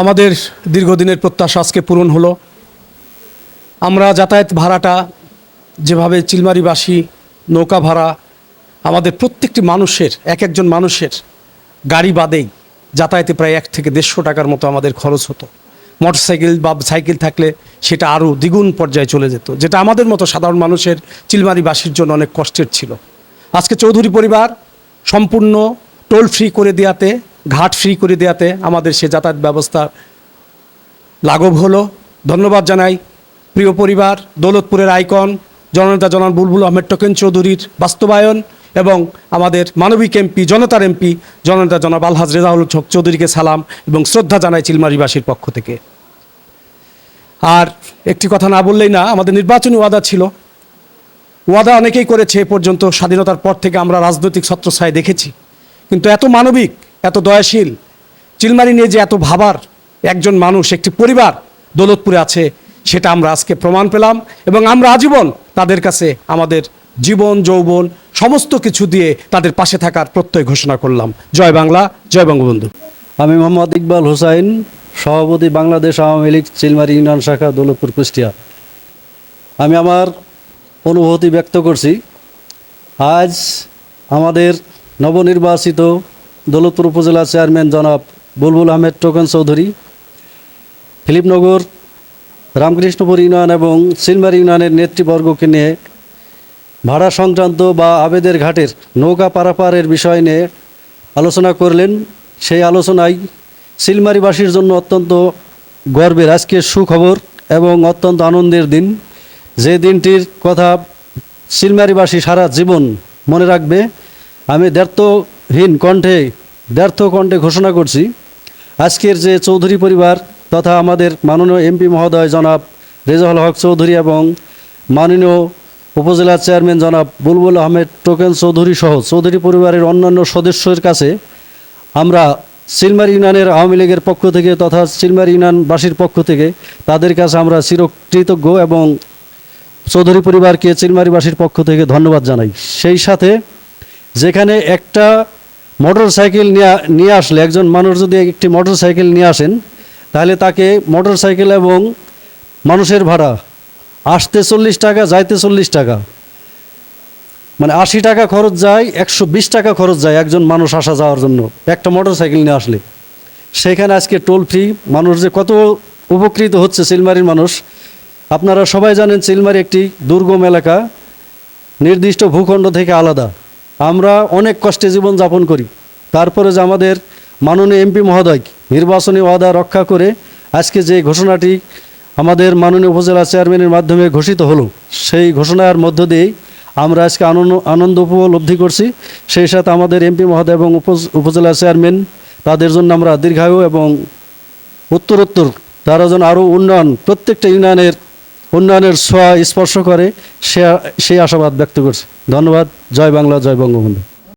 আমাদের দীর্ঘদিনের প্রত্যাশা আজকে পূরণ হলো। আমরা যাতায়াত ভাড়াটা যেভাবে চিলমারিবাসী নৌকা ভাড়া আমাদের প্রত্যেকটি মানুষের, এক একজন মানুষের গাড়ি বাদেই যাতায়াতে প্রায় এক থেকে দেড়শো টাকার মতো আমাদের খরচ হতো। মোটরসাইকেল বা সাইকেল থাকলে সেটা আরও দ্বিগুণ পর্যায়ে চলে যেত, যেটা আমাদের মতো সাধারণ মানুষের চিলমারিবাসীর জন্য অনেক কষ্টের ছিল। আজকে চৌধুরী পরিবার সম্পূর্ণ টোল ফ্রি করে দেওয়াতে ঘাট ফ্রি করে দেওয়াতে আমাদের সে যাতায়াত ব্যবস্থা লাঘব হলো। ধন্যবাদ জানাই প্রিয় পরিবার, দৌলতপুরের আইকন, জননেতা জনাব বুলবুল আহমেদ টোকেন চৌধুরীর বাস্তবায়ন এবং আমাদের মানবিক এমপি, জনতার এমপি, জননেতা জনাব আলহাজ রেজাউল হক চৌধুরীকে সালাম এবং শ্রদ্ধা জানাই চিলমারিবাসীর পক্ষ থেকে। আর একটি কথা না বললেই না, আমাদের নির্বাচনী ওয়াদা ছিল। ওয়াদা অনেকেই করেছে, এ পর্যন্ত স্বাধীনতার পর থেকে আমরা রাজনৈতিক ছত্রছায় দেখেছি। কিন্তু এত মানবিক এত দয়াশীল। চিলমারি নিয়ে যে এত ভাবার একজন মানুষ, একটি পরিবার দৌলতপুরে আছে, সেটা আমরা আজকে প্রমাণ পেলাম এবং আমরা আজীবন তাদের কাছে আমাদের জীবন, যৌবন সমস্ত কিছু দিয়ে তাদের পাশে থাকার প্রত্যয় ঘোষণা করলাম। জয় বাংলা, জয় বঙ্গবন্ধু। আমি মোহাম্মদ ইকবাল হোসাইন, সভাপতি বাংলাদেশ আওয়ামী লীগ চিলমারি ইউনিয়ন শাখা, দৌলতপুর, কুষ্টিয়া। আমি আমার অনুভূতি ব্যক্ত করছি, আজ আমাদের নবনির্বাচিত দৌলতপুর উপজেলা চেয়ারম্যান জনাব বুলবুল আহমেদ টোকন চৌধুরী, ফিলিপনগর, রামকৃষ্ণপুর ইউনিয়ন এবং সিলমার ইউনিয়নের নেতৃবর্গকে নিয়ে ভাড়া সংক্রান্ত বা আবেদের ঘাটের নৌকা পারাপারের বিষয় নিয়ে আলোচনা করলেন। সেই আলোচনায় সিলমারিবাসীর জন্য অত্যন্ত গর্বের আজকের সুখবর এবং অত্যন্ত আনন্দের দিন। যে দিনটির কথা সিলমারিবাসী সারা জীবন মনে রাখবে, আমি দ্ব্যর্থহীন কণ্ঠে, ব্যর্থ কণ্ঠে ঘোষণা করছি। আজকের যে চৌধুরী পরিবার তথা আমাদের মাননীয় এমপি মহোদয় জনাব রেজাউল হক চৌধুরী এবং মাননীয় উপজেলা চেয়ারম্যান জনাব বুলবুল আহমেদ টোকেন চৌধুরী সহ চৌধুরী পরিবারের অন্যান্য সদস্যের কাছে আমরা সিলমার ইউনিয়নের আওয়ামী লীগের পক্ষ থেকে তথা সিলমার ইউনিয়নবাসীর পক্ষ থেকে তাদের কাছে আমরা চিরকৃতজ্ঞ এবং চৌধুরী পরিবারকে চিলমারিবাসীর পক্ষ থেকে ধন্যবাদ জানাই। সেই সাথে যেখানে একটা মোটর সাইকেল নিয়ে আসলে, একজন মানুষ যদি একটি মোটর সাইকেল নিয়ে আসেন, তাহলে তাকে মোটর সাইকেল এবং মানুষের ভাড়া, আসতে চল্লিশ টাকা, যাইতে চল্লিশ টাকা। মানে আশি টাকা খরচ যায়, একশো বিশ টাকা খরচ যায় একজন মানুষ আসা যাওয়ার জন্য, একটা মোটর সাইকেল নিয়ে আসলে। সেখানে আজকে টোল ফ্রি, মানুষ যে কত উপকৃত হচ্ছে সিলমারির মানুষ। আপনারা সবাই জানেন, সিলমারি একটি দুর্গম এলাকা, নির্দিষ্ট ভূখণ্ড থেকে আলাদা। আমরা অনেক কষ্টে জীবন যাপন করি। তারপরে যে আমাদের মাননীয় এমপি মহোদয় নির্বাচনী ওয়াদা রক্ষা করে আজকে যে ঘোষণাটি আমাদের মাননীয় উপজেলা চেয়ারম্যানের মাধ্যমে ঘোষিত হলো, সেই ঘোষণার মধ্য দিয়েই আমরা আজকে আনন্দ আনন্দ উপলব্ধি করছি। সেই সাথে আমাদের এমপি মহোদয় এবং উপ- উপজেলা চেয়ারম্যান, তাদের জন্য আমরা দীর্ঘায়ু এবং উত্তরোত্তর, তারা যেন আরও উন্নয়ন, প্রত্যেকটা ইউনিয়নের উন্নয়নের ছোঁয়া স্পর্শ করে সে সেই আশাবাদ ব্যক্ত করছে। ধন্যবাদ। জয় বাংলা জয় বঙ্গবন্ধু।